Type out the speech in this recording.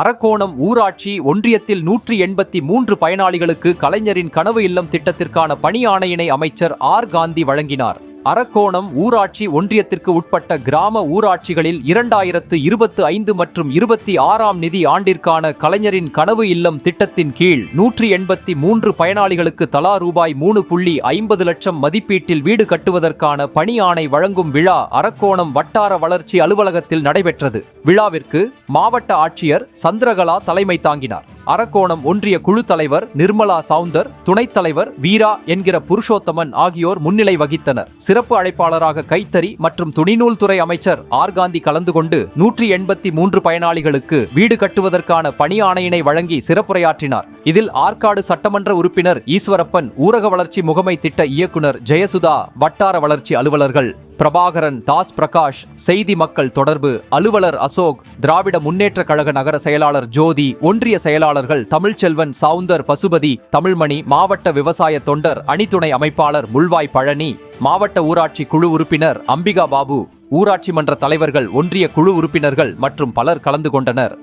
அரக்கோணம் ஊராட்சி ஒன்றியத்தில் நூற்றி எண்பத்தி மூன்று பயனாளிகளுக்கு கலைஞரின் கனவு இல்லம் திட்டத்திற்கான பணி ஆணையினை அமைச்சர் ஆர் காந்தி வழங்கினார். அரக்கோணம் ஊராட்சி ஒன்றியத்திற்கு உட்பட்ட கிராம ஊராட்சிகளில் இரண்டாயிரத்து இருபத்து ஐந்து மற்றும் இருபத்தி ஆறாம் நிதி ஆண்டிற்கான கலைஞரின் கனவு இல்லம் திட்டத்தின் கீழ் நூற்றி எண்பத்தி மூன்று பயனாளிகளுக்கு தலா ரூபாய் மூணு புள்ளி ஐம்பது லட்சம் மதிப்பீட்டில் வீடு கட்டுவதற்கான பணி ஆணை வழங்கும் விழா அரக்கோணம் வட்டார வளர்ச்சி அலுவலகத்தில் நடைபெற்றது. விழாவிற்கு மாவட்ட ஆட்சியர் சந்திரகலா தலைமை தாங்கினார். அரக்கோணம் ஒன்றிய குழு தலைவர் நிர்மலா சவுந்தர் துணைத் தலைவர் வீரா என்கிற புருஷோத்தமன் ஆகியோர் முன்னிலை வகித்தனர். சிறப்பு அழைப்பாளராக கைத்தறி மற்றும் துணிநூல் துறை அமைச்சர் ஆர். காந்தி கலந்து கொண்டு நூற்றி எண்பத்தி மூன்று பயனாளிகளுக்கு வீடு கட்டுவதற்கான பணி ஆணையினை வழங்கி சிறப்புரையாற்றினார். இதில் ஆற்காடு சட்டமன்ற உறுப்பினர் ஈஸ்வரப்பன் ஊரக வளர்ச்சி முகமை திட்ட இயக்குனர் ஜெயசுதா வட்டார வளர்ச்சி அலுவலர்கள் பிரபாகரன் தாஸ் பிரகாஷ் செய்தி மக்கள் தொடர்பு அலுவலர் அசோக் திராவிட முன்னேற்ற கழக நகர செயலாளர் ஜோதி ஒன்றிய செயலாளர்கள் தமிழ்ச்செல்வன் சவுந்தர் பசுபதி தமிழ்மணி மாவட்ட விவசாய தொண்டர் அணித்துணை அமைப்பாளர் முள்வாய் பழனி மாவட்ட ஊராட்சி குழு உறுப்பினர் அம்பிகா பாபு ஊராட்சி மன்ற தலைவர்கள் ஒன்றிய குழு உறுப்பினர்கள் மற்றும் பலர் கலந்து கொண்டனர்.